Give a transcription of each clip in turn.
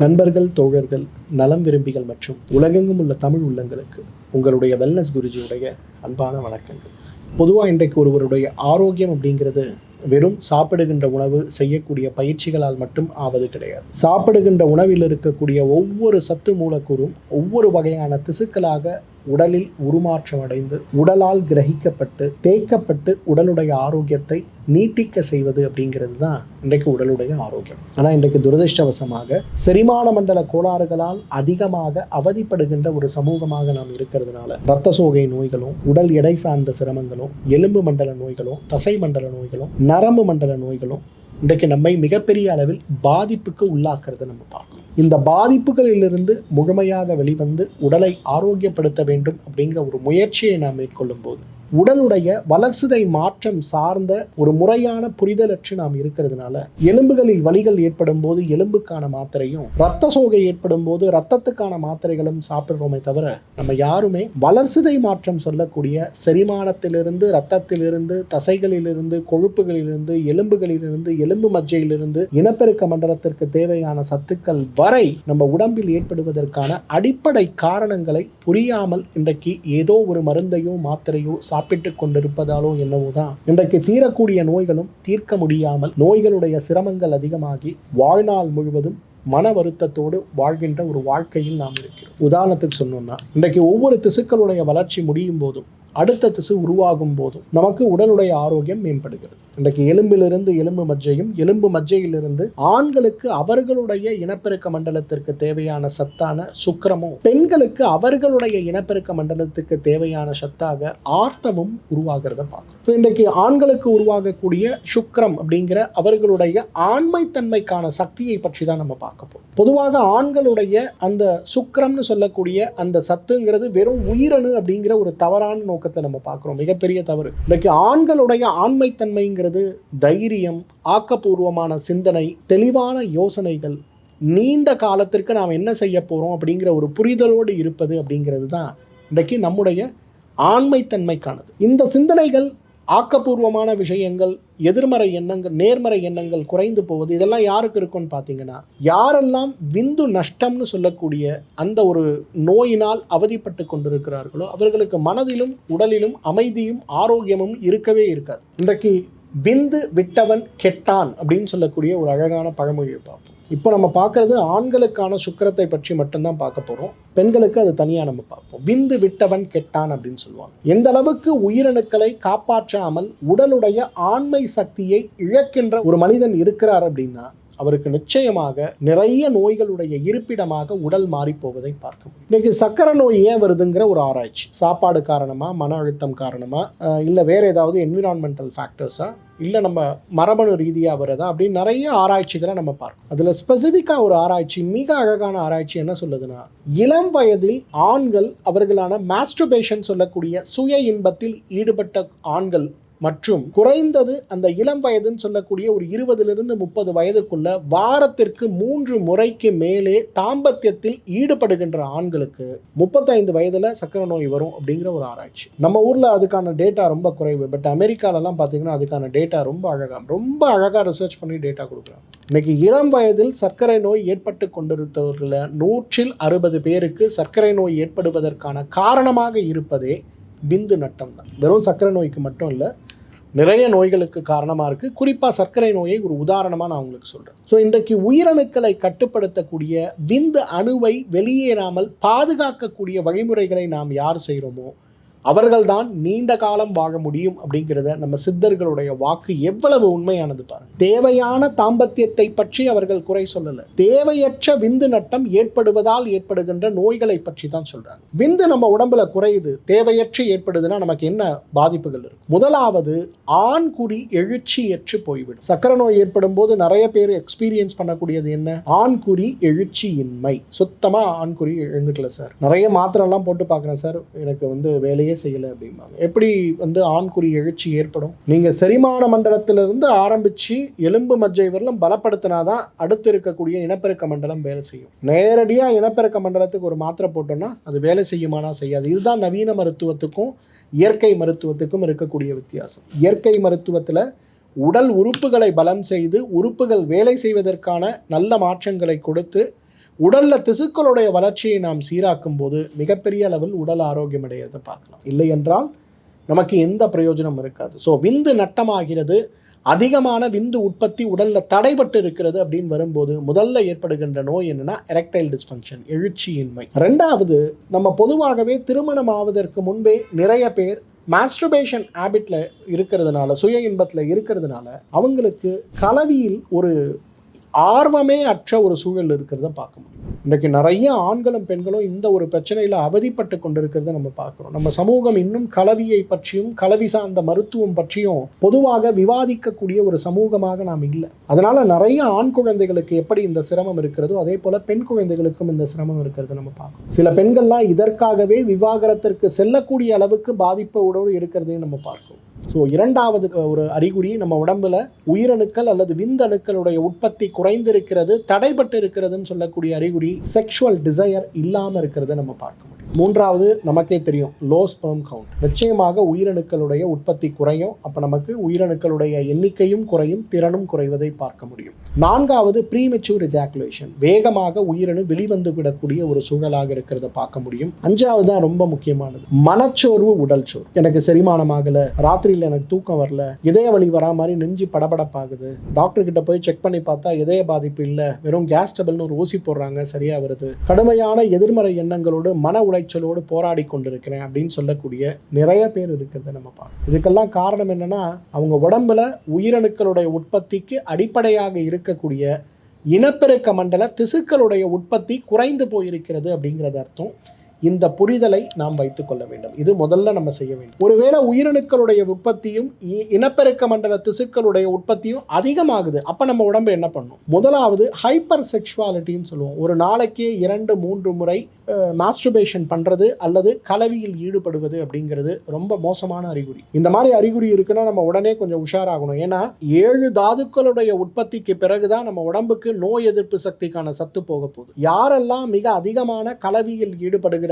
நண்பர்கள் தோழர்கள் நலம் விரும்பிகள் மற்றும் உலகெங்கும் உள்ள தமிழ் உள்ளங்களுக்கு உங்களுடைய வெல்னஸ் குருஜியுடைய அன்பான வணக்கங்கள். பொதுவாக இன்றைக்கு ஒருவருடைய ஆரோக்கியம் அப்படிங்கிறது வெறும் சாப்பிடுகின்ற உணவு செய்யக்கூடிய பயிற்சிகளால் மட்டும் ஆவது கிடையாது. சாப்பிடுகின்ற உணவில் இருக்கக்கூடிய ஒவ்வொரு சத்து மூலக்கூறும் ஒவ்வொரு வகையான திசுக்களாக உடலில் உருமாற்றம் அடைந்து உடலால் கிரகிக்கப்பட்டு தேய்க்கப்பட்டு உடலுடைய ஆரோக்கியத்தை நீட்டிக்க செய்வது அப்படிங்கிறது தான் இன்றைக்கு உடலுடைய ஆரோக்கியம். ஆனால் இன்றைக்கு துரதிருஷ்டவசமாக செரிமான மண்டல கோளாறுகளால் அதிகமாக அவதிப்படுகின்ற ஒரு சமூகமாக நாம் இருக்கிறது. இருக்கிறதுனால ரத்த சோகை நோய்களும் உடல் எடை சார்ந்த சிரமங்களும் எலும்பு மண்டல நோய்களும் தசை மண்டல நோய்களும் நரம்பு மண்டல நோய்களும் இன்றைக்கு நம்மை மிகப்பெரிய அளவில் பாதிப்புக்கு உள்ளாக்குறதை நம்ம பார்க்கணும். இந்த பாதிப்புகளிலிருந்து முழுமையாக வெளிவந்து உடலை ஆரோக்கியப்படுத்த வேண்டும் அப்படிங்கிற ஒரு முயற்சியை நாம் மேற்கொள்ளும் போது உடலுடைய வளர்சிதை மாற்றம் சார்ந்த ஒரு முறையான புரிதலற்று நாம் இருக்கிறதுனால எலும்புகளில் வலிகள் ஏற்படும் போது எலும்புக்கான மாத்திரையும் ரத்த சோகை ஏற்படும் போது ரத்தத்துக்கான மாத்திரைகளும் சாப்பிடுறோமே தவிர நம்ம யாருமே வளர்சிதை மாற்றம் சொல்லக்கூடிய செரிமானத்திலிருந்து ரத்தத்திலிருந்து தசைகளிலிருந்து கொழுப்புகளிலிருந்து எலும்புகளிலிருந்து எலும்பு மஜ்ஜையிலிருந்து இனப்பெருக்க மண்டலத்திற்கு தேவையான சத்துக்கள் வரை நம்ம உடம்பில் ஏற்படுவதற்கான அடிப்படை காரணங்களை புரியாமல் இன்றைக்கு ஏதோ ஒரு மருந்தையோ மாத்திரையோ சாப்பிட்டு கொண்டிருப்பதாலோ என்னவோ தான். இன்றைக்கு தீரக்கூடிய நோய்களும் தீர்க்க முடியாமல் நோய்களுடைய சிரமங்கள் அதிகமாகி வாழ்நாள் முழுவதும் மன வருத்தத்தோடு வாழ்கின்ற ஒரு வாழ்க்கையில் நாம் இருக்கிறோம். உதாரணத்துக்கு சொன்னோம்னா இன்றைக்கு ஒவ்வொரு திசுக்களுடைய வளர்ச்சி முடியும் போதும் அடுத்த திசு உருவாகும் போதும் நமக்கு உடலுடைய ஆரோக்கியம் மேம்படுகிறது. இன்றைக்கு எலும்பிலிருந்து எலும்பு மஜ்ஜையும் எலும்பு மஜ்ஜையிலிருந்து ஆண்களுக்கு அவர்களுடைய இனப்பெருக்க மண்டலத்திற்கு தேவையான சத்தான சுக்கரமும் பெண்களுக்கு அவர்களுடைய இனப்பெருக்க மண்டலத்துக்கு தேவையான சத்தாக ஆர்த்தமும் உருவாகிறத பார்க்கணும் இன்றைக்கு ஆண்களுக்கு உருவாகக்கூடிய சுக்கரம் அப்படிங்கிற அவர்களுடைய ஆண்மைத்தன்மைக்கான சக்தியை பற்றி தான் நம்ம பார்க்க போகிறோம் பொதுவாக ஆண்களுடைய அந்த சுக்கரம்னு சொல்லக்கூடிய அந்த சத்துங்கிறது வெறும் உயிரணு அப்படிங்கிற ஒரு தவறான நோக்கத்தை நம்ம பார்க்குறோம். மிகப்பெரிய தவறு. இன்றைக்கு ஆண்களுடைய ஆண்மைத்தன்மைங்கிறது தைரியம் ஆக்கப்பூர்வமான சிந்தனை தெளிவான யோசனைகள் நீண்ட காலத்திற்கு நாம் என்ன செய்ய போகிறோம் அப்படிங்கிற ஒரு புரிதலோடு இருப்பது அப்படிங்கிறது தான் இன்றைக்கு நம்முடைய ஆண்மைத்தன்மைக்கானது. இந்த சிந்தனைகள் ஆக்கப்பூர்வமான விஷயங்கள் எதிர்மறை எண்ணங்கள் நேர்மறை எண்ணங்கள் குறைந்து போவது இதெல்லாம் யாருக்கு இருக்கும்னு பார்த்தீங்கன்னா யாரெல்லாம் விந்து நஷ்டம்னு சொல்லக்கூடிய அந்த ஒரு நோயினால் அவதிப்பட்டு கொண்டிருக்கிறார்களோ அவர்களுக்கு மனதிலும் உடலிலும் அமைதியும் ஆரோக்கியமும் இருக்கவே இருக்காது. இன்றைக்கு விந்து விட்டவன் கெட்டான் அப்படின்னு சொல்லக்கூடிய ஒரு அழகான பழமொழியை பார்ப்போம். இப்போ நம்ம பார்க்கறது ஆண்களுக்கான சுக்கிரத்தை பற்றி மட்டும்தான் பார்க்க போகிறோம் பெண்களுக்கு அது தனியாக நம்ம பார்ப்போம். விந்து விட்டவன் கெட்டான் அப்படின்னு சொல்லுவாங்க. எந்த அளவுக்கு உயிரணுக்களை காப்பாற்றாமல் உடலுடைய ஆண்மை சக்தியை இழக்கின்ற ஒரு மனிதன் இருக்கிறார் அப்படின்னா அவருக்கு நிச்சயமாக நிறைய நோய்களுடைய இருப்பிடமாக உடல் மாறி போவதை பார்க்க முடியும். இன்னைக்கு சக்கரை நோய் ஏன் வருதுங்கிற ஒரு ஆராய்ச்சி. சாப்பாடு காரணமா மன அழுத்தம் காரணமா இல்லை வேற ஏதாவது என்விரான்மெண்டல் ஃபேக்டர்ஸா இல்லை நம்ம மரபணு ரீதியாக வருதா அப்படின்னு நிறைய ஆராய்ச்சிகளை நம்ம பார்க்கணும். அதில் ஸ்பெசிஃபிக்காக ஒரு ஆராய்ச்சி மிக அழகான ஆராய்ச்சி என்ன சொல்லுதுன்னா இளம் வயதில் ஆண்கள் அவர்களான மாஸ்டுபேஷன் சொல்லக்கூடிய சுய இன்பத்தில் ஈடுபட்ட ஆண்கள் மற்றும் குறைந்தது அந்த இளம் வயதுன்னு சொல்லக்கூடிய ஒரு இருபதிலிருந்து முப்பது வயதுக்குள்ள வாரத்திற்கு மூன்று முறைக்கு மேலே தாம்பத்தியத்தில் ஈடுபடுகின்ற ஆண்களுக்கு முப்பத்தைந்து வயதுல சக்கரை நோய் வரும் அப்படிங்கிற ஒரு ஆராய்ச்சி. நம்ம ஊர்ல அதுக்கான டேட்டா ரொம்ப குறைவு. பட் அமெரிக்காலலாம் பார்த்தீங்கன்னா அதுக்கான டேட்டா ரொம்ப அழகா ரொம்ப அழகா ரிசர்ச் பண்ணி டேட்டா கொடுக்குறாங்க. இன்னைக்கு இளம் வயதில் சர்க்கரை நோய் ஏற்பட்டு கொண்டிருந்தவர்களில் நூற்றில் அறுபது பேருக்கு சர்க்கரை நோய் ஏற்படுவதற்கான காரணமாக இருப்பதே விந்து நட்டம் தான் வெறும் சர்க்கரை நோய்க்கு மட்டும் இல்லை நிறைய நோய்களுக்கு காரணமாக இருக்குது குறிப்பாக சர்க்கரை நோயை ஒரு உதாரணமாக நான் உங்களுக்கு சொல்கிறேன் ஸோ இன்றைக்கு உயிரணுக்களை கட்டுப்படுத்தக்கூடிய விந்து அணுவை வெளியேறாமல் பாதுகாக்கக்கூடிய வழிமுறைகளை நாம் யார் செய்கிறோமோ அவர்கள்தான் நீண்ட காலம் வாழ முடியும் அப்படிங்கிறத நம்ம சித்தர்களுடைய வாக்கு எவ்வளவு உண்மையானது பாருங்க. தேவையான தாம்பத்தியத்தை பற்றி அவர்கள் குறை சொல்லல. தேவையற்ற விந்து நட்டம் ஏற்படுவதால் ஏற்படுகின்ற நோய்களை பற்றி தான் சொல்றாங்க. விந்து நம்ம உடம்புல குறையுது தேவையற்று ஏற்படுதுன்னா நமக்கு என்ன பாதிப்புகள் இருக்கு? முதலாவது ஆண் குறி எழுச்சியற்று போய்விடும். சக்கரை நோய் ஏற்படும் போது நிறைய பேர் எக்ஸ்பீரியன்ஸ் பண்ணக்கூடியது என்ன? ஆண் குறி எழுச்சியின்மை. சுத்தமா ஆண் குறி எழுந்துக்கல சார். நிறைய மாத்திரை எல்லாம் போட்டு பார்க்குறேன் சார். எனக்கு வந்து வேலையே செய்யலை அப்படிம்பாங்க. எப்படி வந்து ஆண்குறி எழுச்சி ஏற்படும்? நீங்கள் செரிமான மண்டலத்திலிருந்து ஆரம்பித்து எலும்பு மஜ்ஜை வரலும் பலப்படுத்தினாதான் அடுத்து இருக்கக்கூடிய இனப்பெருக்க மண்டலம் வேலை செய்யும். நேரடியாக இனப்பெருக்க மண்டலத்துக்கு ஒரு மாத்திரை போட்டோம்னா அது வேலை செய்யுமானா செய்யாது. இதுதான் நவீன மருத்துவத்துக்கும் இயற்கை மருத்துவத்துக்கும் இருக்கக்கூடிய வித்தியாசம். இயற்கை மருத்துவத்தில் உடல் உறுப்புகளை பலம் செய்து உறுப்புகள் வேலை செய்வதற்கான நல்ல மாற்றங்களை கொடுத்து உடல்ல திசுக்களுடைய வளர்ச்சியை நாம் சீராக்கும் போது மிகப்பெரிய அளவில் உடல் ஆரோக்கியம் அடையிறதை பார்க்கலாம். இல்லை என்றால் நமக்கு எந்த பிரயோஜனம் இருக்காது. ஸோ விந்து நட்டமாகிறது அதிகமான விந்து உற்பத்தி உடல்ல தடைபட்டு இருக்கிறது அப்படின்னு வரும்போது முதல்ல ஏற்படுகின்ற நோய் என்னன்னா எரெக்டைல் டிஸ்ஃபங்க்ஷன் எழுச்சியின்மை. ரெண்டாவது நம்ம பொதுவாகவே திருமணம் ஆவதற்கு முன்பே நிறைய பேர் மாஸ்டர்பேஷன் ஹேபிட்ல இருக்கிறதுனால சுய இன்பத்தில் இருக்கிறதுனால அவங்களுக்கு கலவியில் ஒரு ஆர்வமே அற்ற ஒரு சூழல் இருக்கிறத பார்க்க முடியும். இன்றைக்கு நிறைய ஆண்களும் பெண்களும் இந்த ஒரு பிரச்சனையில் அவதிப்பட்டு கொண்டிருக்கிறத நம்ம பார்க்குறோம். நம்ம சமூகம் இன்னும் கலவியை பற்றியும் கலவி சார்ந்த மருத்துவம் பற்றியும் பொதுவாக விவாதிக்கக்கூடிய ஒரு சமூகமாக நாம் இல்லை. அதனால நிறைய ஆண் குழந்தைகளுக்கு எப்படி இந்த சிரமம் இருக்கிறதோ அதே போல பெண் குழந்தைகளுக்கும் இந்த சிரமம் இருக்கிறத நம்ம பார்க்கணும் சில பெண்கள்லாம் இதற்காகவே விவாகரத்திற்கு செல்லக்கூடிய அளவுக்கு பாதிப்போடு இருக்கிறதையும் நம்ம பார்க்கணும் ஸோ இரண்டாவது ஒரு அறிகுறி நம்ம உடம்புல உயிரணுக்கள் அல்லது விந்தணுக்களுடைய உற்பத்தி குறைந்திருக்கிறது தடைபட்டு இருக்கிறதுன்னு சொல்லக்கூடிய அறிகுறி செக்ஷுவல் டிசையர் இல்லாமல் இருக்கிறத நம்ம பார்க்கணும். மூன்றாவது நமக்கே தெரியும் லோ ஸ்பெர்ம் கவுண்ட் நிச்சயமாக உயிரணுக்களுடைய உற்பத்தி குறையும். அப்போ நமக்கு உயிரணுக்களுடைய எண்ணிக்கையும் குறையும் திறனும் குறைவதை பார்க்க முடியும். நான்காவது ப்ரீமெச்சூர் எஜாக்குலேஷன் வேகமாக உயிரணு வெளிவந்து விடக்கூடிய ஒரு சூழலாக இருக்கிறத பார்க்க முடியும். அஞ்சாவது தான் ரொம்ப முக்கியமானது. மனச்சோர்வு உடல் சோர்வு. எனக்கு செரிமானமாகல ராத்திரியில் எனக்கு தூக்கம் வரல இதய வழி வரா மாதிரி நெஞ்சு படபடப்பாகுது. டாக்டர் கிட்ட போய் செக் பண்ணி பார்த்தா இதய பாதிப்பு இல்லை வெறும் கேஸ் டபுள்னு ஒரு ஊசி போடுறாங்க சரியா வருது. கடுமையான எதிர்மறை எண்ணங்களோடு மன உளைச்சலோடு போராடி கொண்டிருக்கிறேன் அப்படின்னு சொல்லக்கூடிய நிறைய பேர் இருக்கிறத நம்ம பார்க்கணும் இதுக்கெல்லாம் காரணம் என்னன்னா அவங்க உடம்புல உயிரணுக்களுடைய உற்பத்திக்கு அடிப்படையாக இருக்கக்கூடிய இனப்பெருக்க மண்டல திசுக்களுடைய உற்பத்தி குறைந்து போயிருக்கிறது அப்படிங்கிறது அர்த்தம். இந்த புரிதலை நாம் வைத்துக்கொள்ள வேண்டும். இது முதல்ல நம்ம செய்ய வேண்டும். ஒருவேளை உயிரணுக்களுடைய உற்பத்தியும் இ- இனப்பெருக்க மண்டல திசுக்களுடைய உற்பத்தியும் அதிகமாகுது. அப்ப நம்ம உடம்பு என்ன பண்ணும்? முதலாவது ஹைப்பர் செக்ஷுவாலிட்டின்னு சொல்லுவோம். ஒரு நாளைக்கே இரண்டு மூன்று முறை மாஸ்டர்பேஷன் பண்றது அல்லது கலவியில் ஈடுபடுவது அப்படிங்கிறது ரொம்ப மோசமான அறிகுறி. இந்த மாதிரி அறிகுறி இருக்குன்னா நம்ம உடனே கொஞ்சம் உஷாராகணும். ஏன்னா ஏழு தாதுக்களுடைய உற்பத்திக்கு பிறகுதான் நம்ம உடம்புக்கு நோய் எதிர்ப்பு சக்திக்கான சத்து போக போகுது. யாரெல்லாம் மிக அதிகமான கலவியில்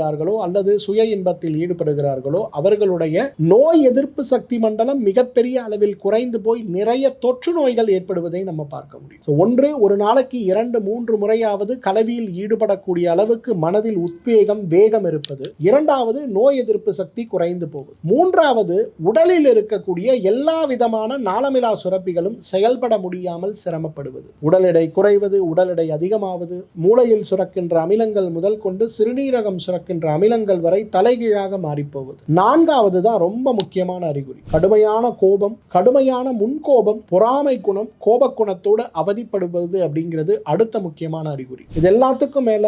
ஈடுபடுகிறார்களோ அல்லது சுய இன்பத்தில் ஈடுபடுகிறார்களோ அவர்களுடைய நோய் எதிர்ப்பு சக்தி மண்டலம் மிகப்பெரிய அளவில் குறைந்து போய் நிறைய தொற்று நோய்கள் ஏற்படுவதை நம்ம பார்க்க முடியும். ஒன்று ஒரு நாளைக்கு இரண்டு மூன்று முறையாவது கலவியில் ஈடுபடக்கூடிய அளவுக்கு மனதில் உத்வேகம் வேகம் இருப்பது. இரண்டாவது நோய் எதிர்ப்பு சக்தி குறைந்து போகுது. மூன்றாவது உடலில் இருக்கக்கூடிய எல்லா விதமான நாளமிலா சுரப்பிகளும் செயல்பட முடியாமல் சிரமப்படுவது. உடல் எடை குறைவது உடல் எடை அதிகமாவது மூளையில் சுரக்கின்ற அமிலங்கள் முதல் கொண்டு சிறுநீரகம் கலக்கின்ற அமிலங்கள் வரை தலைகீழாக மாறிப்போவது நான்காவது தான் ரொம்ப முக்கியமான அறிகுறி. கடுமையான கோபம் கடுமையான முன்கோபம் பொறாமை குணம் கோபக்குணத்தோடு அவதிப்படுவது அப்படிங்கிறது அடுத்த முக்கியமான அறிகுறி. இது எல்லாத்துக்கும் மேல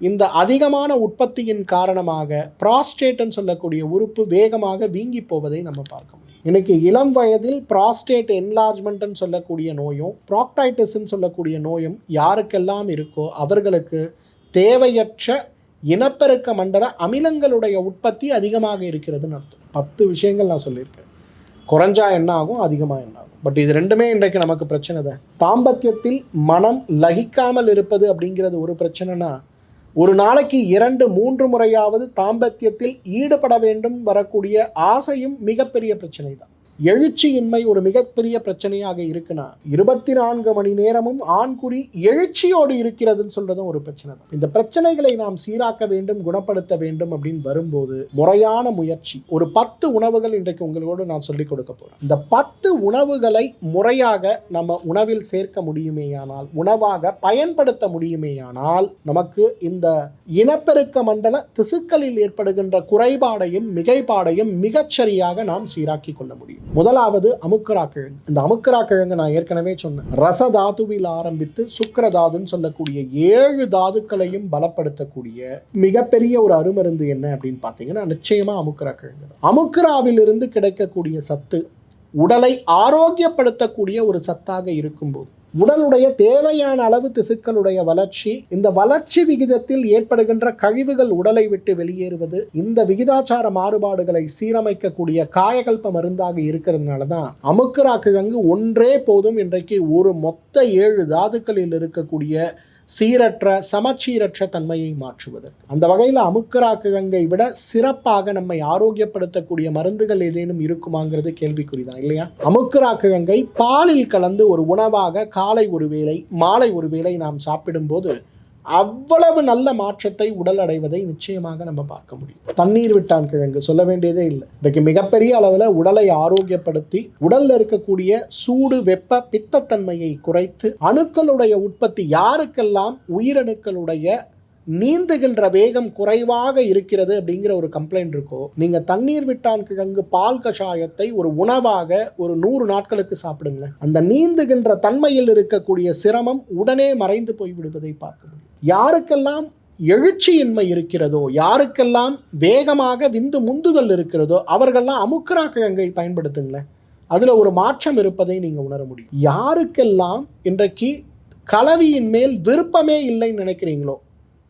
இந்த அதிகமான உற்பத்தியின் காரணமாக ப்ராஸ்டேட்னு சொல்லக்கூடிய உறுப்பு வேகமாக வீங்கி போவதை நம்ம பார்க்க முடியும். இன்னைக்கு இளம் வயதில் ப்ராஸ்டேட் என்லார்ஜ்மெண்ட்னு சொல்லக்கூடிய நோயும் ப்ராக்டைட்டிஸ்ன்னு சொல்லக்கூடிய நோயும் யாருக்கெல்லாம் இருக்கோ அவர்களுக்கு தேவையற்ற இனப்பெருக்க மண்டல அமிலங்களுடைய உற்பத்தி அதிகமாக இருக்கிறதுன்னு அர்த்தம். பத்து விஷயங்கள் நான் சொல்லியிருக்கேன். குறைஞ்சா என்ன ஆகும்? அதிகமாக என்ன ஆகும்? பட் இது ரெண்டுமே இன்றைக்கு நமக்கு பிரச்சனை தான். தாம்பத்தியத்தில் மனம் லகிக்காமல் இருப்பது அப்படிங்கிறது ஒரு பிரச்சனைனா ஒரு நாளைக்கு இரண்டு மூன்று முறையாவது தாம்பத்தியத்தில் ஈடுபட வேண்டும் வரக்கூடிய ஆசையும் மிகப்பெரிய பிரச்சனை தான். எழுச்சியின்மை ஒரு மிகப்பெரிய பிரச்சனையாக இருக்குன்னா இருபத்தி நான்கு மணி நேரமும் ஆண்குறி எழுச்சியோடு இருக்கிறதுன்னு சொல்றதும் ஒரு பிரச்சனை தான். இந்த பிரச்சனைகளை நாம் சீராக்க வேண்டும் குணப்படுத்த வேண்டும் அப்படின்னு வரும்போது முறையான முயற்சி ஒரு பத்து உணவுகள் இன்றைக்கு உங்களோடு நான் சொல்லிக் கொடுக்க போறேன். இந்த பத்து உணவுகளை முறையாக நம்ம உணவில் சேர்க்க முடியுமேயானால் உணவாக பயன்படுத்த முடியுமேயானால் நமக்கு இந்த இனப்பெருக்க மண்டல திசுக்களில் ஏற்படுகின்ற குறைபாடையும் மிகைப்பாடையும் மிகச்சரியாக நாம் சீராக்கி கொள்ள முடியும். முதலாவது அமுக்கரா கிழங்கு இந்த அமுக்கரா கிழங்கு நான் ஏற்கனவே சொன்னேன். ரச தாதுவில் ஆரம்பித்து சுக்கர தாதுன்னு சொல்லக்கூடிய ஏழு தாதுக்களையும் பலப்படுத்தக்கூடிய மிகப்பெரிய ஒரு அருமருந்து என்ன அப்படின்னு பார்த்தீங்கன்னா நிச்சயமாக அமுக்கரா கிழங்கு அமுக்கராவிலிருந்து கிடைக்கக்கூடிய சத்து உடலை ஆரோக்கியப்படுத்தக்கூடிய ஒரு சத்தாக இருக்கும்போது உடலுடைய தேவையான அளவு திசுக்களுடைய வளர்ச்சி இந்த வளர்ச்சி விகிதத்தில் ஏற்படுகின்ற கழிவுகள் உடலை விட்டு வெளியேறுவது இந்த விகிதாச்சார மாறுபாடுகளை சீரமைக்கக்கூடிய காயகல்ப மருந்தாக இருக்கிறதுனால தான் அமுக்கரா கிழங்கு ஒன்றே போதும் இன்றைக்கு ஒரு மொத்த ஏழு தாதுக்களில் இருக்கக்கூடிய சீரற்ற சமச்சீரற்ற தன்மையை மாற்றுவதற்கு. அந்த வகையில் அமுக்கராக்கு கங்கை விட சிறப்பாக நம்மை ஆரோக்கியப்படுத்தக்கூடிய மருந்துகள் ஏதேனும் இருக்குமாங்கிறது கேள்விக்குறிதான் இல்லையா? அமுக்கராக்கு கங்கை பாலில் கலந்து ஒரு உணவாக காலை ஒரு வேளை மாலை ஒரு வேளை நாம் சாப்பிடும்போது அவ்வளவு நல்ல மாற்றத்தை உடல் அடைவதை நிச்சயமாக நம்ம பார்க்க முடியும். தண்ணீர் விட்டான் கிழங்கு சொல்ல வேண்டியதே இல்லை. இன்றைக்கு மிகப்பெரிய அளவில் உடலை ஆரோக்கியப்படுத்தி உடல்ல இருக்கக்கூடிய சூடு வெப்ப பித்தத்தன்மையை குறைத்து அணுக்களுடைய உற்பத்தி யாருக்கெல்லாம் உயிரணுக்களுடைய நீந்துகின்ற வேகம் குறைவாக இருக்கிறது அப்படிங்கிற ஒரு கம்ப்ளைண்ட் இருக்கோ நீங்க தண்ணீர் விட்டான் கிழங்கு பால் கஷாயத்தை ஒரு உணவாக ஒரு நூறு நாட்களுக்கு சாப்பிடுங்க அந்த நீந்துகின்ற தன்மையில் இருக்கக்கூடிய சிரமம் உடனே மறைந்து போய் விடுவதை பார்க்க முடியும். யாருக்கெல்லாம் எழுச்சியின்மை இருக்கிறதோ யாருக்கெல்லாம் வேகமாக விந்து முந்துதல் இருக்கிறதோ அவர்கள்லாம் அமுக்கரா கிழங்கை பயன்படுத்துங்களேன். அதுல ஒரு மாற்றம் இருப்பதை நீங்க உணர முடியும். யாருக்கெல்லாம் இன்றைக்கு கலவியின் மேல் விருப்பமே இல்லைன்னு நினைக்கிறீங்களோ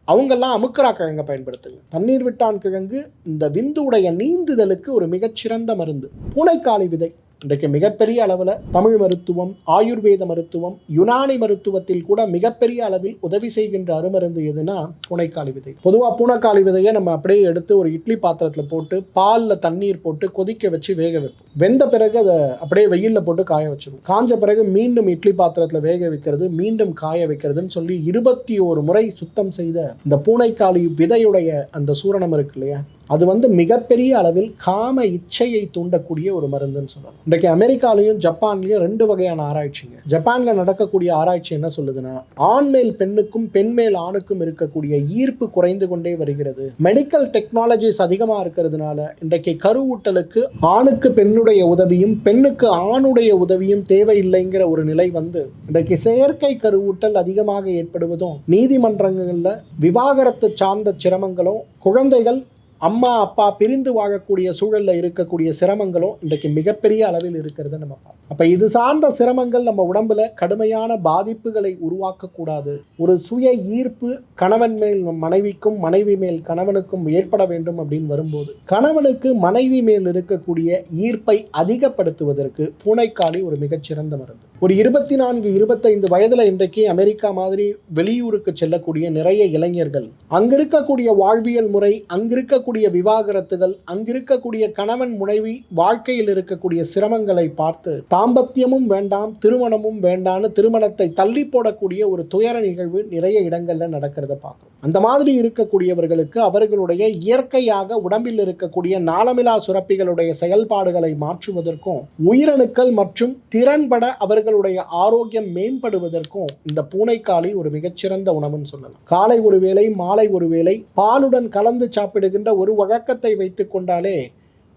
அவங்கெல்லாம் அமுக்கரா கிழங்கை பயன்படுத்துங்க. தண்ணீர் விட்டான் கிழங்கு இந்த விந்துடைய நீந்துதலுக்கு ஒரு மிகச்சிறந்த மருந்து. பூனைக்காளி விதை. இன்றைக்கு மிகப்பெரிய அளவில் தமிழ் மருத்துவம் ஆயுர்வேத மருத்துவம் யுனானி மருத்துவத்தில் கூட மிகப்பெரிய அளவில் உதவி செய்கின்ற அருமருந்து எதுனா பூனைக்காளி விதை. பொதுவாக பூனைக்காளி விதையை நம்ம அப்படியே எடுத்து ஒரு இட்லி பாத்திரத்தில் போட்டு பாலில் தண்ணீர் போட்டு கொதிக்க வச்சு வேக வைப்போம். வெந்த பிறகு அதை அப்படியே வெயிலில் போட்டு காய வச்சிருவோம். காஞ்ச பிறகு மீண்டும் இட்லி பாத்திரத்தில் வேக வைக்கிறது மீண்டும் காய வைக்கிறதுன்னு சொல்லி இருபத்தி ஒரு முறை சுத்தம் செய்த இந்த பூனைக்காளி விதையுடைய அந்த சூரணம் இருக்கு இல்லையா? அது வந்து மிகப்பெரிய அளவில் காம இச்சையை தூண்டக்கூடிய ஒரு மருந்துன்னு சொல்லலாம். இன்றைக்கு அமெரிக்காலையும் ஜப்பான்லையும் ரெண்டு வகையான ஆராய்ச்சிங்க. ஜப்பான்ல நடக்கக்கூடிய ஆராய்ச்சி என்ன சொல்லுதுன்னா ஆண் மேல் பெண்ணுக்கும் பெண் மேல் ஆணுக்கும் இருக்கக்கூடிய ஈர்ப்பு குறைந்து கொண்டே வருகிறது. மெடிக்கல் டெக்னாலஜிஸ் அதிகமாக இருக்கிறதுனால இன்றைக்கு கருவூட்டலுக்கு ஆணுக்கு பெண்ணுடைய உதவியும் பெண்ணுக்கு ஆணுடைய உதவியும் தேவையில்லைங்கிற ஒரு நிலை வந்து இன்றைக்கு செயற்கை கருவூட்டல் அதிகமாக ஏற்படுவதும் நீதிமன்றங்களில் விவாகரத்து சார்ந்த சிரமங்களும் குழந்தைகள் அம்மா அப்பா பிரிந்து வாழக்கூடிய சூழல்ல இருக்கக்கூடிய சிரமங்களும் இன்றைக்கு மிகப்பெரிய அளவில் இருக்கிறத நம்ம பார்ப்போம். அப்ப இது சார்ந்த சிரமங்கள் நம்ம உடம்புல கடுமையான பாதிப்புகளை உருவாக்கக்கூடாது. ஒரு சுய ஈர்ப்பு கணவன் மேல் மனைவிக்கும் மனைவி மேல் கணவனுக்கும் ஏற்பட வேண்டும் அப்படின்னு வரும்போது கணவனுக்கு மனைவி மேல் இருக்கக்கூடிய ஈர்ப்பை அதிகப்படுத்துவதற்கு பூனைக்காளி ஒரு மிகச்சிறந்த மருந்து. ஒரு இருபத்தி நான்கு இருபத்தைந்து வயதுல இன்றைக்கு அமெரிக்கா மாதிரி வெளியூருக்கு செல்லக்கூடிய நிறைய இளைஞர்கள் அங்கிருக்கக்கூடிய வாழ்வியல் முறை அங்கிருக்கக்கூடிய இருக்கக்கூடிய விவாகரத்துகள் அங்கிருக்கக்கூடிய கணவன் முனைவி வாழ்க்கையில் இருக்கக்கூடிய சிரமங்களை பார்த்து தாம்பத்தியமும் வேண்டாம் திருமணமும் வேண்டான்னு திருமணத்தை தள்ளி போடக்கூடிய ஒரு துயர நிகழ்வு நிறைய இடங்களில் நடக்கிறத பார்க்கிறோம். அந்த மாதிரி இருக்கக்கூடியவர்களுக்கு அவர்களுடைய இயற்கையாக உடம்பில் இருக்கக்கூடிய நாளமிலா சுரப்பிகளுடைய செயல்பாடுகளை மாற்றுவதற்கும் உயிரணுக்கள் மற்றும் திறன்பட அவர்களுடைய ஆரோக்கியம் மேம்படுவதற்கும் இந்த பூனைக்காளி ஒரு மிகச்சிறந்த உணவுன்னு சொல்லலாம். காலை ஒரு வேளை மாலை ஒரு வேளை பாலுடன் கலந்து சாப்பிடுகின்ற ஒரு வழக்கத்தை வைத்துக் கொண்டாலே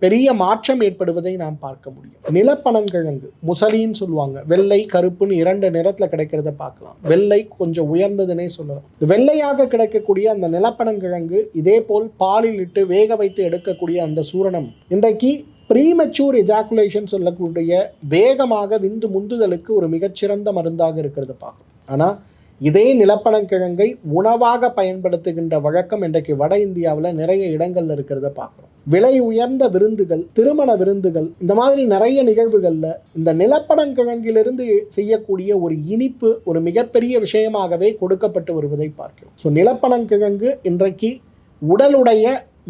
பெரிய மாற்றம் ஏற்படுவதை நாம் பார்க்க முடியும். நிலப்பனங்கிழங்கு முசலின்னு சொல்லுவாங்க. வெள்ளை கருப்புன்னு இரண்டு நிறத்துல கிடைக்கிறத பார்க்கலாம். வெள்ளை கொஞ்சம் உயர்ந்ததுன்னே சொல்லலாம். வெள்ளையாக கிடைக்கக்கூடிய அந்த நிலப்பனங்கிழங்கு இதே போல் பாலில் இட்டு வேக வைத்து எடுக்கக்கூடிய அந்த சூரணம். இன்றைக்கு ப்ரீமெச்சூர் எஜாக்குலேஷன் சொல்லக்கூடிய வேகமாக விந்து முந்துதலுக்கு ஒரு மிகச்சிறந்த மருந்தாக இருக்கிறத பார்க்கலாம் ஆனால் இதே நிலப்பனங்கிழங்கை உணவாக பயன்படுத்துகின்ற வழக்கம் இன்றைக்கு வட இந்தியாவில் நிறைய இடங்கள்ல இருக்கிறத பார்க்குறோம் விலை உயர்ந்த விருந்துகள் திருமண விருந்துகள் இந்த மாதிரி நிறைய நிகழ்வுகளில் இந்த நிலப்படங்கிழங்கிலிருந்து செய்யக்கூடிய ஒரு இனிப்பு ஒரு மிகப்பெரிய விஷயமாகவே கொடுக்கப்பட்டு வருவதை பார்க்கிறோம். ஸோ நிலப்படங்கிழங்கு இன்றைக்கு உடலுடைய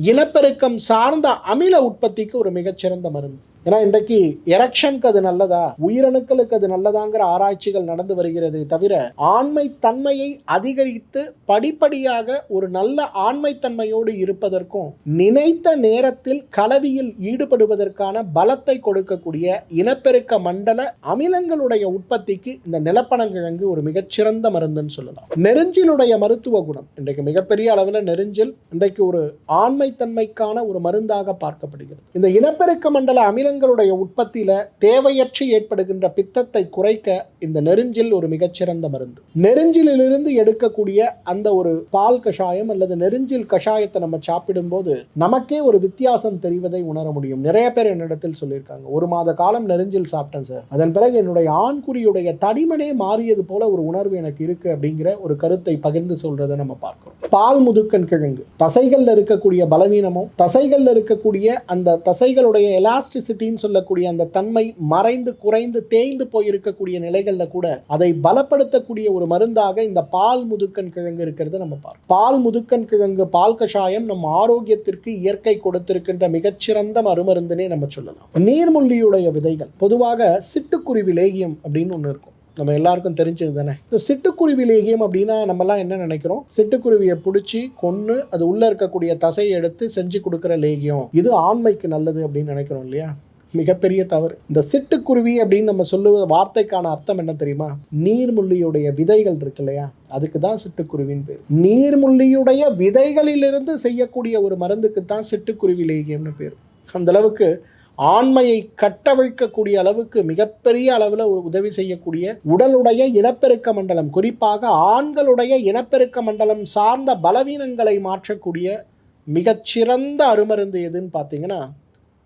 இனப்பெருக்கம் சார்ந்த அமில உற்பத்திக்கு ஒரு மிகச்சிறந்த மருந்து. ஏன்னா இன்றைக்கு எரக்ஷனுக்கு அது நல்லதா? உயிரணுக்களுக்கு அது நல்லதாங்கிற ஆராய்ச்சிகள் நடந்து வருகிறது தவிர ஆண்மை தன்மையை அதிகரித்து படிப்படியாக ஒரு நல்ல ஆண்மை தன்மையோடு இருப்பதற்கும் நினைத்த நேரத்தில் கலவியில் ஈடுபடுவதற்கான பலத்தை கொடுக்கக்கூடிய இனப்பெருக்க மண்டல அமிலங்களுடைய உற்பத்திக்கு இந்த நிலப்பனங்கிழங்கு ஒரு மிகச்சிறந்த மருந்துன்னு சொல்லலாம். நெருஞ்சிலுடைய மருத்துவ குணம். இன்றைக்கு மிகப்பெரிய அளவில் நெருஞ்சில் இன்றைக்கு ஒரு ஆண்மைத்தன்மைக்கான ஒரு மருந்தாக பார்க்கப்படுகிறது. இந்த இனப்பெருக்க மண்டல அமிலங்கள் அமிலங்களுடைய உற்பத்தியில தேவையற்று ஏற்படுகின்ற பித்தத்தை குறைக்க இந்த நெருஞ்சில் ஒரு மிகச்சிறந்த மருந்து. நெருஞ்சிலிருந்து எடுக்கக்கூடிய அந்த ஒரு பால் கஷாயம் அல்லது நெருஞ்சில் கஷாயத்தை நம்ம சாப்பிடும்போது நமக்கே ஒரு வித்தியாசம் தெரிவதை உணர முடியும். நிறைய பேர் என்னிடத்தில் சொல்லியிருக்காங்க ஒரு மாத காலம் நெருஞ்சில் சாப்பிட்டேன் சார். அதன் பிறகு என்னுடைய ஆண்குறியுடைய தடிமனே மாறியது போல ஒரு உணர்வு எனக்கு இருக்கு அப்படிங்கிற ஒரு கருத்தை பகிர்ந்து சொல்றதை நம்ம பார்க்கிறோம். பால் முதுக்கன் கிழங்கு. தசைகள்ல இருக்கக்கூடிய பலவீனமும் தசைகள்ல இருக்கக்கூடிய அந்த தசைகளுடைய எலாஸ்டிசிட்டின்னு சொல்லக்கூடிய அந்த தன்மை மறைந்து குறைந்து தேய்ந்து போயிருக்கக்கூடிய நிலைகளில் கூட அதை பலப்படுத்தக்கூடிய ஒரு மருந்தாக இந்த பால் முதுக்கன் கிழங்கு இருக்கிறது நம்ம பார்க்கணும் பால் முதுக்கன் கிழங்கு பால் கஷாயம் நம்ம ஆரோக்கியத்திற்கு இயற்கை கொடுத்திருக்கின்ற மிகச்சிறந்த மறுமருந்துனே நம்ம சொல்லலாம். நீர்முள்ளியுடைய விதைகள் பொதுவாக சிட்டுக்குருவி லேகியம் அப்படின்னு ஒன்று இருக்கும். நம்ம எல்லாருக்கும் தெரிஞ்சது தானே? இந்த சிட்டுக்குருவி லேகியம் அப்படின்னா நம்மலாம் என்ன நினைக்கிறோம்? சிட்டுக்குருவியை பிடிச்சி கொன்று அது உள்ளே இருக்கக்கூடிய தசையை எடுத்து செஞ்சு கொடுக்குற லேகியம். இது ஆண்மைக்கு நல்லது அப்படின்னு நினைக்கிறோம் இல்லையா? மிகப்பெரிய தவறு. இந்த சிட்டுக்குருவி அப்படின்னு நம்ம சொல்லுவ வார்த்தைக்கான அர்த்தம் என்ன தெரியுமா? நீர்முள்ளியுடைய விதைகள் இருக்கு இல்லையா? அதுக்கு தான் சிட்டுக்குருவின்னு பேர். நீர்முள்ளியுடைய விதைகளிலிருந்து செய்யக்கூடிய ஒரு மருந்துக்கு தான் சிட்டுக்குருவி லேகியம்னு பேர். அந்த அளவுக்கு ஆண்மையை கட்டவிழ்க்கக்கூடிய அளவுக்கு மிகப்பெரிய அளவில் ஒரு உதவி செய்யக்கூடிய உடலுடைய இனப்பெருக்க மண்டலம் குறிப்பாக ஆண்களுடைய இனப்பெருக்க மண்டலம் சார்ந்த பலவீனங்களை மாற்றக்கூடிய மிகச்சிறந்த அருமருந்து எதுன்னு பார்த்தீங்கன்னா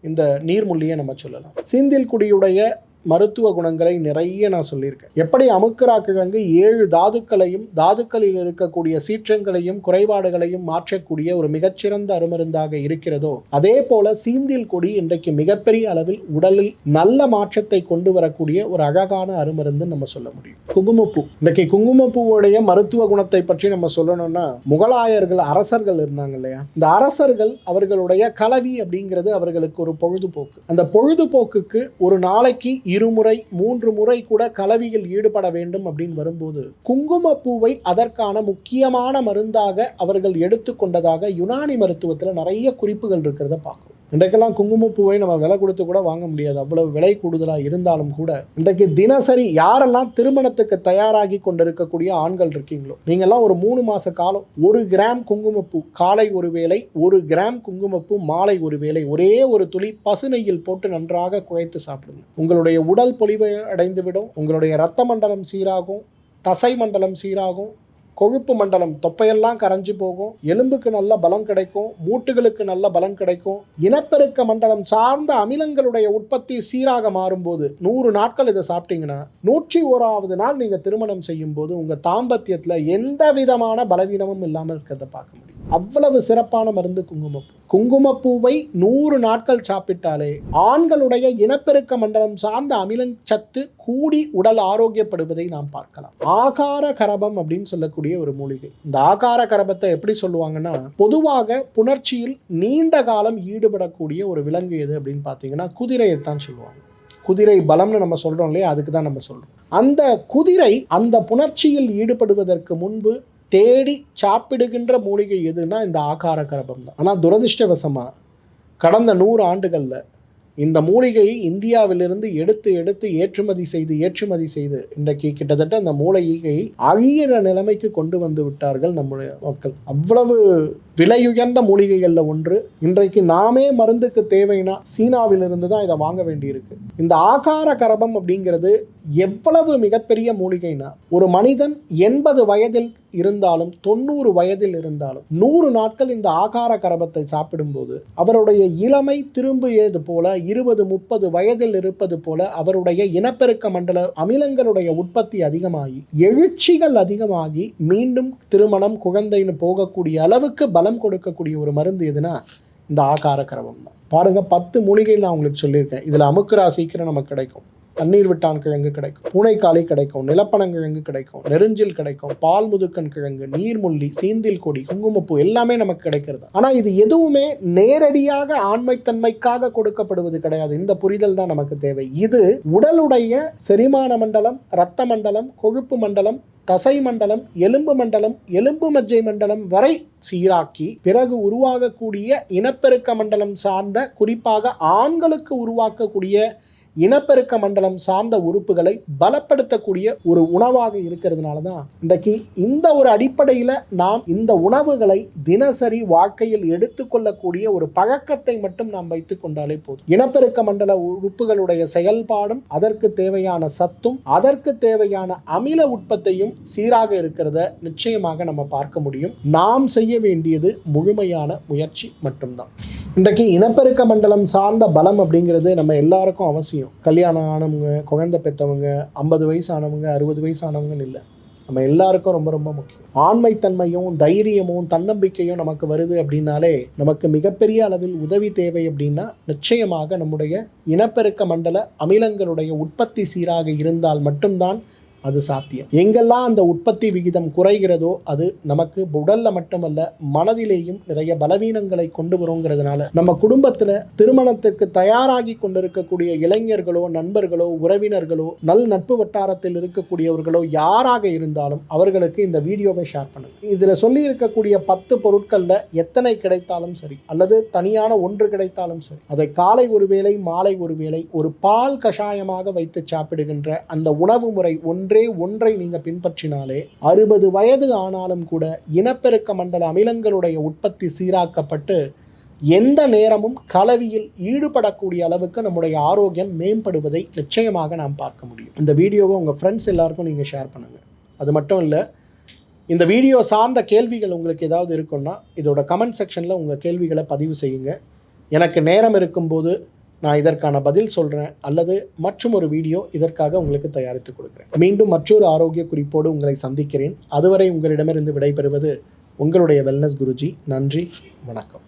இந்த நீர்முள்ளியை நம்ம சொல்லலாம். சீந்தில் குடியுடைய மருத்துவ குணங்களை நிறைய நான் சொல்லியிருக்கேன். எப்படி அமுக்கராக்குகங்கு ஏழு தாதுக்களையும் தாதுக்களில் இருக்கக்கூடிய சீற்றங்களையும் குறைபாடுகளையும் மாற்றக்கூடிய ஒரு மிகச்சிறந்த அருமருந்தாக இருக்கிறதோ அதே போல சீந்தில் கொடி இன்றைக்கு மிகப்பெரிய அளவில் உடலில் நல்ல மாற்றத்தை கொண்டு வரக்கூடிய ஒரு அழகான அருமருந்து நம்ம சொல்ல முடியும். குங்குமப்பூ. இன்றைக்கு குங்குமப்பூவுடைய மருத்துவ குணத்தை பற்றி நம்ம சொல்லணும்னா முகலாயர்கள் அரசர்கள் இருந்தாங்க இல்லையா? இந்த அரசர்கள் அவர்களுடைய கலவி அப்படிங்கிறது அவர்களுக்கு ஒரு பொழுதுபோக்கு. அந்த பொழுதுபோக்குக்கு ஒரு நாளைக்கு இருமுறை மூன்று முறை கூட கலவியில் ஈடுபட வேண்டும் அப்படின்னு வரும்போது குங்குமப்பூவை அதற்கான முக்கியமான மருந்தாக அவர்கள் எடுத்துக்கொண்டதாக யுனானி மருத்துவத்தில் நிறைய குறிப்புகள் இருக்கிறத பார்க்கும் இன்றைக்கெல்லாம் குங்குமப்பூவை நம்ம விலை கொடுத்து கூட வாங்க முடியாது. அவ்வளவு விலை கூடுதலாக இருந்தாலும் கூட இன்றைக்கு தினசரி யாரெல்லாம் திருமணத்துக்கு தயாராகி கொண்டிருக்கக்கூடிய ஆண்கள் இருக்கீங்களோ நீங்கள்லாம் ஒரு மூணு மாத காலம் ஒரு கிராம் குங்குமப்பூ காலை ஒரு வேளை ஒரு கிராம் குங்குமப்பூ மாலை ஒரு வேளை ஒரே ஒரு துளி பசுநெய்யில் போட்டு நன்றாக குழைத்து சாப்பிடுங்க. உங்களுடைய உடல் பொலிவை அடைந்துவிடும் உங்களுடைய இரத்த மண்டலம் சீராகும் தசை மண்டலம் சீராகும் கொழுப்பு மண்டலம் தொப்பையெல்லாம் கரைஞ்சு போகும். எலும்புக்கு நல்ல பலம் கிடைக்கும். மூட்டுகளுக்கு நல்ல பலம் கிடைக்கும். இனப்பெருக்க மண்டலம் சார்ந்த அமிலங்களுடைய உற்பத்தி சீராக மாறும்போது நூறு நாட்கள் இதை சாப்பிட்டீங்கன்னா நூற்றி ஓராவது நாள் நீங்கள் திருமணம் செய்யும் போது உங்கள் தாம்பத்தியத்தில் எந்த விதமான பலவீனமும் இல்லாமல் இருக்கிறத பார்க்க முடியும். அவ்வளவு சிறப்பான மருந்து குங்குமப்பூ. குங்குமப்பூவை நூறு நாட்கள் சாப்பிட்டாலே ஆண்களுடைய இனப்பெருக்க மண்டலம் சார்ந்த அமிலச்சத்து கூடி உடல் ஆரோக்கியப்படுவதை நாம் பார்க்கலாம். ஆகார கரபம் அப்படின்னு சொல்லக்கூடிய ஒரு மூலிகை. இந்த ஆகார கரபத்தை எப்படி சொல்லுவாங்கன்னா பொதுவாக புணர்ச்சியில் நீண்ட காலம் ஈடுபடக்கூடிய ஒரு விலங்கு எது அப்படின்னு பார்த்தீங்கன்னா குதிரையைத்தான் சொல்லுவாங்க. குதிரை பலம்னு நம்ம சொல்றோம் இல்லையா? அதுக்கு தான் நம்ம சொல்றோம். அந்த குதிரை அந்த புணர்ச்சியில் ஈடுபடுவதற்கு முன்பு தேடி சாப்பிடுகின்ற மூலிகை எதுனா இந்த ஆகார கரபம் தான். ஆனால் துரதிருஷ்டவசமாக கடந்த நூறு ஆண்டுகளில் இந்த மூலிகையை இந்தியாவிலிருந்து எடுத்து எடுத்து ஏற்றுமதி செய்து ஏற்றுமதி செய்து இன்றைக்கு கிட்டத்தட்ட அந்த மூலிகையை அழியிற நிலைமைக்கு கொண்டு வந்து விட்டார்கள் நம்முடைய மக்கள். அவ்வளவு விலையுயர்ந்த மூலிகைகளில் ஒன்று. இன்றைக்கு நாமே மருந்துக்கு தேவைன்னா சீனாவிலிருந்து தான் இதை வாங்க வேண்டியிருக்கு. இந்த ஆகார கரபம் அப்படிங்கிறது எவ்வளவு மிகப்பெரிய மூலிகைனா ஒரு மனிதன் எண்பது வயதில் இருந்தாலும் தொண்ணூறு வயதில் இருந்தாலும் நூறு நாட்கள் இந்த ஆகார கரபத்தை சாப்பிடும்போது அவருடைய இளமை திரும்பியது போல இருபது முப்பது வயதில் இருப்பது போல அவருடைய இனப்பெருக்க மண்டல அமிலங்களுடைய உற்பத்தி அதிகமாகி எழுச்சிகள் அதிகமாகி மீண்டும் திருமணம் குழந்தைன்னு போகக்கூடிய அளவுக்கு பலம் கொடுக்கக்கூடிய ஒரு மருந்து எதுனா இந்த ஆகார கரபம் தான் பாருங்க பத்து மூலிகை நான் உங்களுக்கு சொல்லியிருக்கேன். இதில் அமுக்குரா சீக்கிரம் நமக்கு கிடைக்கும். தண்ணீர் விட்டான் கிழங்கு கிடைக்கும். பூனைக்காளி கிடைக்கும் நிலப்பனங்கிழங்கு கிடைக்கும் நெருஞ்சில் கிடைக்கும் பால் முதுக்கன் கிழங்கு நீர்முள்ளி சீந்தில் கொடி குங்குமப்பூ எல்லாமே நமக்கு கிடைக்கிறது. ஆனால் இது எதுவுமே நேரடியாக ஆண்மைத்தன்மைக்காக கொடுக்கப்படுவது கிடையாது. இந்த புரிதல் தான் நமக்கு தேவை. இது உடலுடைய செரிமான மண்டலம் இரத்த மண்டலம் கொழுப்பு மண்டலம் தசை மண்டலம் எலும்பு மண்டலம் எலும்பு மஜ்ஜை மண்டலம் வரை சீராக்கி பிறகு உருவாகக்கூடிய இனப்பெருக்க மண்டலம் சார்ந்த குறிப்பாக ஆண்களுக்கு உருவாக்கக்கூடிய இனப்பெருக்க மண்டலம் சார்ந்த உறுப்புகளை பலப்படுத்தக்கூடிய ஒரு உணவாக இருக்கிறதுனால தான் இன்றைக்கு இந்த ஒரு அடிப்படையில் நாம் இந்த உணவுகளை தினசரி வாழ்க்கையில் எடுத்துக்கொள்ளக்கூடிய ஒரு பழக்கத்தை மட்டும் நாம் வைத்துக் கொண்டாலே போதும். இனப்பெருக்க மண்டல உறுப்புகளுடைய செயல்பாடும் அதற்கு தேவையான சத்தும் அதற்கு தேவையான அமில உற்பத்தியும் சீராக இருக்கிறத நிச்சயமாக நம்ம பார்க்க முடியும். நாம் செய்ய வேண்டியது முழுமையான முயற்சி மட்டும்தான். இன்றைக்கு இனப்பெருக்க மண்டலம் சார்ந்த பலம் அப்படிங்கிறது நம்ம எல்லாருக்கும் அவசியம். கல்யாணம் ஆனவங்க குழந்தை பெற்றவங்க ஐம்பது வயசு ஆனவங்க அறுபது வயசு ஆனவங்கன்னு இல்லை. நம்ம எல்லாருக்கும் ரொம்ப ரொம்ப முக்கியம். ஆண்மைத்தன்மையும் தைரியமும் தன்னம்பிக்கையும் நமக்கு வருது அப்படின்னாலே நமக்கு மிகப்பெரிய அளவில் உதவி தேவை அப்படின்னா நிச்சயமாக நம்முடைய இனப்பெருக்க மண்டல அமிலங்களுடைய உற்பத்தி சீராக இருந்தால் மட்டும்தான் அது சாத்தியம். எங்கெல்லாம் அந்த உற்பத்தி விகிதம் குறைகிறதோ அது நமக்கு உடல்ல மட்டுமல்ல மனதிலேயும் நிறைய பலவீனங்களை கொண்டு வருங்கிறதுனால நம்ம குடும்பத்துல திருமணத்துக்கு தயாராகி கொண்டிருக்கக்கூடிய இளைஞர்களோ நண்பர்களோ உறவினர்களோ நல் நட்பு வட்டாரத்தில் இருக்கக்கூடியவர்களோ யாராக இருந்தாலும் அவர்களுக்கு இந்த வீடியோவை ஷேர் பண்ணுங்க. இதுல சொல்லி இருக்கக்கூடிய பத்து பொருட்கள்ல எத்தனை கிடைத்தாலும் சரி அல்லது தனியான ஒன்று கிடைத்தாலும் சரி அதை காலை ஒரு வேளை மாலை ஒரு வேளை ஒரு பால் கஷாயமாக வைத்து சாப்பிடுகின்ற அந்த உணவு முறை ஒன்று ஒன்றே ஒன்றை நீங்கள் பின்பற்றினாலே அறுபது வயது ஆனாலும் கூட இனப்பெருக்க மண்டல அமிலங்களுடைய உற்பத்தி சீராக்கப்பட்டு எந்த நேரமும் கலவியில் ஈடுபடக்கூடிய அளவுக்கு நம்முடைய ஆரோக்கியம் மேம்படுவதை நிச்சயமாக நாம் பார்க்க முடியும். இந்த வீடியோவை உங்கள் ஃப்ரெண்ட்ஸ் எல்லாருக்கும் நீங்கள் ஷேர் பண்ணுங்கள் அது மட்டும் இல்லை இந்த வீடியோ சார்ந்த கேள்விகள் உங்களுக்கு ஏதாவது இருக்குன்னா இதோட கமெண்ட் செக்ஷனில் உங்கள் கேள்விகளை பதிவு செய்யுங்க. எனக்கு நேரம் இருக்கும்போது நான் இதற்கான பதில் சொல்கிறேன் அல்லது மற்றும் ஒரு வீடியோ இதற்காக உங்களுக்கு தயாரித்து கொடுக்குறேன். மீண்டும் மற்றொரு ஆரோக்கிய குறிப்போடு உங்களை சந்திக்கிறேன். அதுவரை உங்களிடமிருந்து விடைபெறுவது உங்களுடைய வெல்னஸ் குருஜி. நன்றி வணக்கம்.